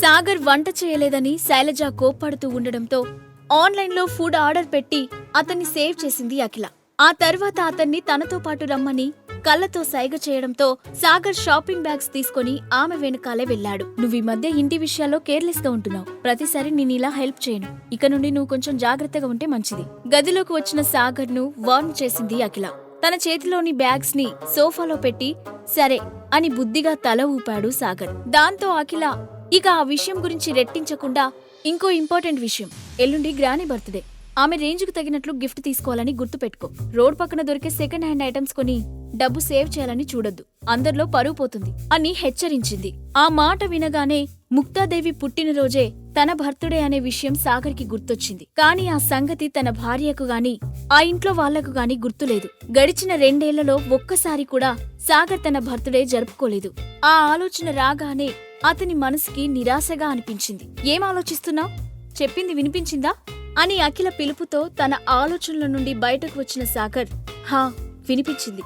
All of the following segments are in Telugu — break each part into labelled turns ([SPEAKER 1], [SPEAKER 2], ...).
[SPEAKER 1] సాగర్ వంట చేయలేదని శైలజ కోప్పడుతూ ఉండడంతో ఆన్లైన్లో ఫుడ్ ఆర్డర్ పెట్టి అతన్ని సేవ్ చేసింది అఖిల. ఆ తర్వాత అతన్ని తనతో పాటు రమ్మని కళ్ళతో సైగ చేయడంతో సాగర్ షాపింగ్ బ్యాగ్స్ తీసుకొని ఆమె వెనకాలే వెళ్ళాడు. నువ్వు ఈ మధ్య ఇంటి విషయాల్లో కేర్లెస్గా ఉంటున్నావు. ప్రతిసారి నేను ఇలా హెల్ప్ చేయను. ఇక నుండి నువ్వు కొంచెం జాగ్రత్తగా ఉంటే మంచిది. గదిలోకి వచ్చిన సాగర్ను వార్న్ చేసింది అఖిల. తన చేతిలోని బ్యాగ్స్ని సోఫాలో పెట్టి సరే అని బుద్ధిగా తల ఊపాడు సాగర్. దాంతో అఖిల ఇక ఆ విషయం గురించి రెట్టించకుండా ఇంకో ఇంపార్టెంట్ విషయం. ఎల్లుండి గ్రాని బర్త్డే. ఆమె రేంజ్కు తగినట్లు గిఫ్ట్ తీసుకోవాలని గుర్తుపెట్టుకో. రోడ్ పక్కన దొరికే సెకండ్ హ్యాండ్ ఐటమ్స్ కొని డబ్బు సేవ్ చేయాలని చూడొద్దు. అందరిలో పరువు పోతుంది. అని హెచ్చరించింది. ఆ మాట వినగానే ముక్తాదేవి పుట్టినరోజే తన భర్తుడే అనే విషయం సాగర్కి గుర్తొచ్చింది. కానీ ఆ సంగతి తన భార్యకు గాని ఆ ఇంట్లో వాళ్ళకు గాని గుర్తులేదు. గడిచిన రెండేళ్ళలో ఒక్కసారి కూడా సాగర్ తన భర్తుడే జరుపుకోలేదు. ఆ ఆలోచన రాగానే అతని మనసుకి నిరాశగా అనిపించింది. ఏం ఆలోచిస్తున్నావు? చెప్పింది వినిపించిందా? అని అఖిల పిలుపుతో తన ఆలోచనల నుండి బయటకు వచ్చిన సాగర్ హా వినిపించింది.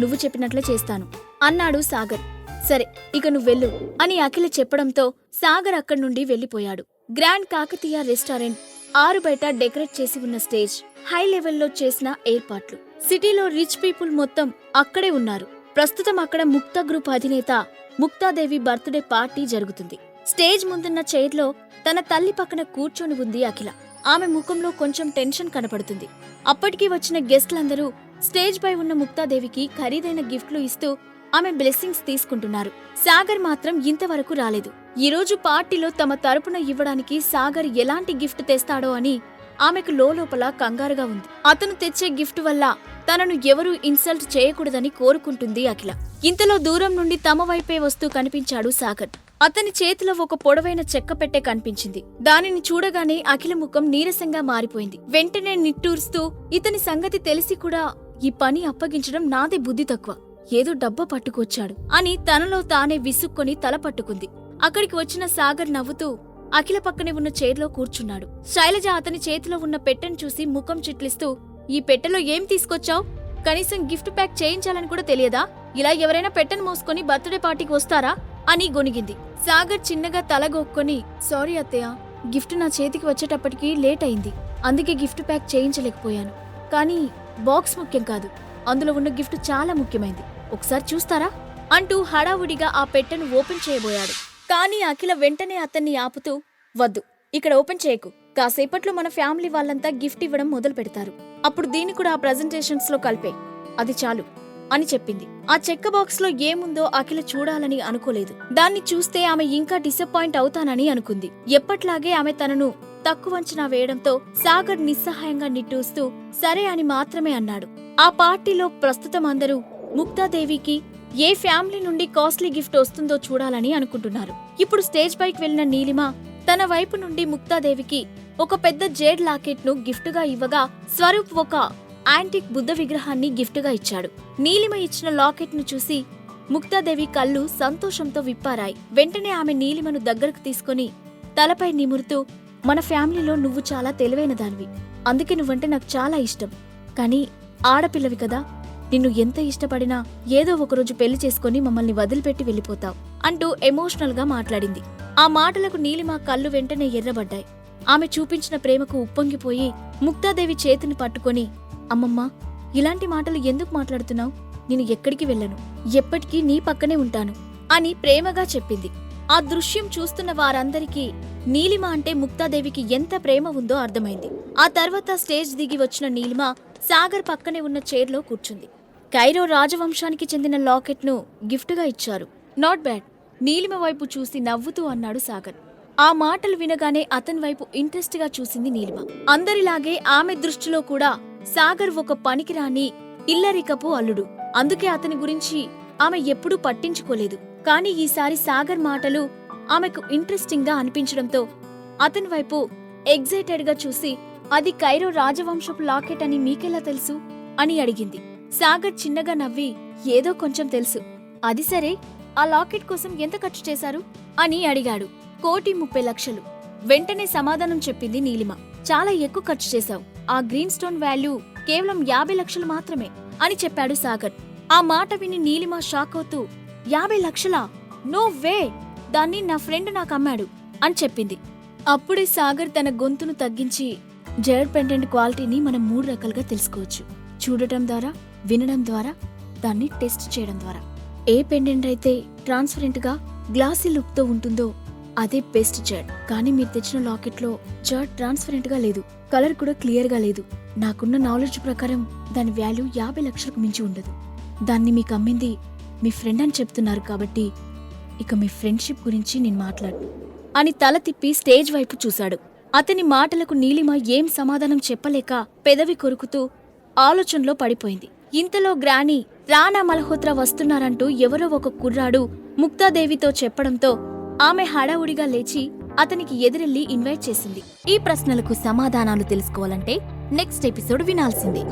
[SPEAKER 1] నువ్వు చెప్పినట్లే చేస్తాను అన్నాడు సాగర్. సరే ఇక నువ్వెళ్ళు అని అఖిల చెప్పడంతో సాగర్ అక్కడి నుండి వెళ్ళిపోయాడు గ్రాండ్ కాకతీయ రెస్టారెంట్ ఆరు బయట డెకరేట్ చేసి ఉన్న స్టేజ్ హై లెవెల్లో చేసిన ఏర్పాట్లు. సిటీలో రిచ్ పీపుల్ మొత్తం అక్కడే ఉన్నారు. ప్రస్తుతం అక్కడ ముక్తా గ్రూప్ అధినేత ముక్తాదేవి బర్త్డే పార్టీ జరుగుతుంది. స్టేజ్ ముందున్న చైర్లో తన తల్లి పక్కన కూర్చొని ఉంది అఖిల. ఆమె ముఖంలో కొంచెం టెన్షన్ కనపడుతుంది. అప్పటికి వచ్చిన గెస్ట్లందరూ స్టేజ్ పై ఉన్న ముక్తాదేవికి ఖరీదైన గిఫ్ట్లు ఇస్తూ ఆమె బ్లెస్సింగ్స్ తీసుకుంటున్నారు. సాగర్ మాత్రం ఇంతవరకు రాలేదు. ఈరోజు పార్టీలో తమ తరపున ఇవ్వడానికి సాగర్ ఎలాంటి గిఫ్ట్ తెస్తాడో అని ఆమెకు లోపల కంగారుగా ఉంది. అతను తెచ్చే గిఫ్ట్ వల్ల తనను ఎవరూ ఇన్సల్ట్ చేయకూడదని కోరుకుంటుంది అఖిల. ఇంతలో దూరం నుండి తమ వైపే వస్తూ కనిపించాడు సాగర్. అతని చేతిలో ఒక పొడవైన చెక్క పెట్టె కనిపించింది. దానిని చూడగానే అఖిల ముఖం నీరసంగా మారిపోయింది. వెంటనే నిట్టూరుస్తూ ఇతని సంగతి తెలిసి కూడా ఈ పని అప్పగించడం నాదే బుద్ధి తక్కువ. ఏదో డబ్బా పట్టుకొచ్చాడు అని తనలో తానే విసుక్కొని తల పట్టుకుంది. అక్కడికి వచ్చిన సాగర్ నవ్వుతూ అఖిల పక్కనే ఉన్న చైర్లో కూర్చున్నాడు. శైలజ అతని చేతిలో ఉన్న పెట్టెను చూసి ముఖం చిట్లిస్తూ ఈ పెట్టెలో ఏం తీసుకొచ్చావు? కనీసం గిఫ్ట్ ప్యాక్ చేయించాలని కూడా తెలియదా? ఇలా ఎవరైనా పెట్టెను మోసుకొని బర్త్డే పార్టీకి వస్తారా? అని గొనిగింది సాగర్ చిన్నగా తలగొక్కొని సారీ అత్తయ్య గిఫ్ట్ నా చేతికి వచ్చేటప్పటికి లేట్ అయింది. అందుకే గిఫ్ట్ ప్యాక్ చేయించలేకపోయాను. కానీ బాక్స్ ముఖ్యం కాదు. అందులో ఉన్న గిఫ్ట్ చాలా ముఖ్యమైంది. ఒకసారి చూస్తారా? అంటూ హడావుడిగా ఆ పెట్టెను ఓపెన్ చేయబోయాడు. కానీ అఖిల వెంటనే అతన్ని ఆపుతూ వద్దు ఇక్కడ ఓపెన్ చేయకు. కాసేపట్లో మన ఫ్యామిలీ వాళ్ళంతా గిఫ్ట్ ఇవ్వడం మొదలు పెడతారు. అప్పుడు దీన్ని కూడా ఆ ప్రజెంటేషన్స్లో కలిపే. అది చాలు అని చెప్పింది. ఆ చెక్క బాక్స్లో ఏముందో అఖిల చూడాలని అనుకోలేదు. దాన్ని చూస్తే ఆమె ఇంకా డిసప్పాయింట్ అవుతానని అనుకుంది. ఎప్పట్లాగే ఆమె తనను తక్కువంచనా వేయడంతో సాగర్ నిస్సహాయంగా నిట్టూస్తూ సరే అని మాత్రమే అన్నాడు. ఆ పార్టీలో ప్రస్తుతం అందరూ ముక్తాదేవికి ఏ ఫ్యామిలీ నుండి కాస్ట్లీ గిఫ్ట్ వస్తుందో చూడాలని అనుకుంటున్నారు. ఇప్పుడు స్టేజ్ పైకి వెళ్ళిన నీలిమ తన వైపు నుండి ముక్తాదేవికి ఒక పెద్ద జేడ్ లాకెట్ను గిఫ్ట్గా ఇవ్వగా స్వరూప్ ఒక యాంటిక్ బుద్ధ విగ్రహాన్ని గిఫ్ట్గా ఇచ్చాడు. నీలిమ ఇచ్చిన లాకెట్ను చూసి ముక్తాదేవి కళ్ళు సంతోషంతో విప్పారాయి. వెంటనే ఆమె నీలిమను దగ్గరకు తీసుకుని తలపై నిమురుతూ మన ఫ్యామిలీలో నువ్వు చాలా తెలివైన దానివి. అందుకే నువ్వంటే నాకు చాలా ఇష్టం. కానీ ఆడపిల్లవి కదా నిన్ను ఎంత ఇష్టపడినా ఏదో ఒకరోజు పెళ్ళి చేసుకుని మమ్మల్ని వదిలిపెట్టి వెళ్ళిపోతావు అంటూ ఎమోషనల్గా మాట్లాడింది. ఆ మాటలకు నీలిమ కళ్ళు వెంటనే ఎర్రబడ్డాయి. ఆమె చూపించిన ప్రేమకు ఉప్పొంగిపోయి ముక్తాదేవి చేతిని పట్టుకొని అమ్మమ్మ ఇలాంటి మాటలు ఎందుకు మాట్లాడుతున్నావు? నేను ఎక్కడికి వెళ్ళను. ఎప్పటికీ నీ పక్కనే ఉంటాను అని ప్రేమగా చెప్పింది. ఆ దృశ్యం చూస్తున్న వారందరికీ నీలిమ అంటే ముక్తాదేవికి ఎంత ప్రేమ ఉందో అర్థమైంది. ఆ తర్వాత స్టేజ్ దిగి వచ్చిన నీలిమ సాగర్ పక్కనే ఉన్న చైర్లో కూర్చుంది. కైరో రాజవంశానికి చెందిన లాకెట్ను గిఫ్ట్గా ఇచ్చారు. Not bad. నీలిమ వైపు చూసి నవ్వుతూ అన్నాడు సాగర్. ఆ మాటలు వినగానే అతని వైపు ఇంట్రెస్ట్గా చూసింది నీలిమ. అందరిలాగే ఆమె దృష్టిలో కూడా సాగర్ ఒక పనికిరాని ఇల్లరికపు అల్లుడు. అందుకే అతని గురించి ఆమె ఎప్పుడూ పట్టించుకోలేదు. కానీ ఈసారి సాగర్ మాటలు ఆమెకు ఇంట్రెస్టింగ్గా అనిపించడంతో అతని వైపు ఎగ్జైటెడ్గా చూసి అది కైరో రాజవంశపు లాకెట్ అని మీకెలా తెలుసు? అని అడిగింది. సాగర్ చిన్నగా నవ్వి ఏదో కొంచెం తెలుసు. అది సరే ఆ లాకెట్ కోసం ఎంత ఖర్చు చేశారు? అని అడిగాడు. కోటి ముప్పై లక్షలు. వెంటనే సమాధానం చెప్పింది నీలిమ. చాలా ఎక్కువ ఖర్చు చేశావు. ఆ గ్రీన్ స్టోన్ వాల్యూ కేవలం యాభై లక్షలు మాత్రమే అని చెప్పాడు సాగర్. ఆ మాట విని నీలిమ షాక్ అవుతూ యాభై లక్షలా? No way! దాన్ని నా ఫ్రెండ్ నాకు అమ్మాడు అని చెప్పింది. అప్పుడే సాగర్ తన గొంతును తగ్గించి జెడ్ పెండెంట్ క్వాలిటీని మనం మూడు రకాలుగా తెలుసుకోవచ్చు. చూడటం ద్వారా వినడం ద్వారా దాన్ని టెస్ట్ చేయడం ద్వారా. ఏ పెండెంట్ అయితే ట్రాన్స్పరెంట్గా గ్లాసీ లుక్తో ఉంటుందో అదే బెస్ట్ జర్డ్ కానీ మీరు తెచ్చిన లాకెట్లో ట్రాన్స్పరెంట్గా ట్రాన్స్పరెంట్గా లేదు. కలర్ కూడా క్లియర్గా లేదు. నాకున్న నాలెడ్జ్ ప్రకారం దాని వాల్యూ యాభై లక్షలకు మించి ఉండదు. దాన్ని మీకు అమ్మింది మీ ఫ్రెండ్ అని చెప్తున్నారు కాబట్టి ఇక మీ ఫ్రెండ్షిప్ గురించి నేను మాట్లాడు అని తల తిప్పి స్టేజ్ వైపు చూశాడు. అతని మాటలకు నీలిమ ఏం సమాధానం చెప్పలేక పెదవి కొరుకుతూ ఆలోచనలో పడిపోయింది. ఇంతలో గ్రాని రానా మల్హోత్రా వస్తున్నారంటూ ఎవరో ఒక కుర్రాడు ముక్తాదేవితో చెప్పడంతో ఆమె హడావుడిగా లేచి అతనికి ఎదురెళ్ళి ఇన్వైట్ చేసింది. ఈ ప్రశ్నలకు సమాధానాలు తెలుసుకోవాలంటే నెక్స్ట్ ఎపిసోడ్ వినాల్సిందే.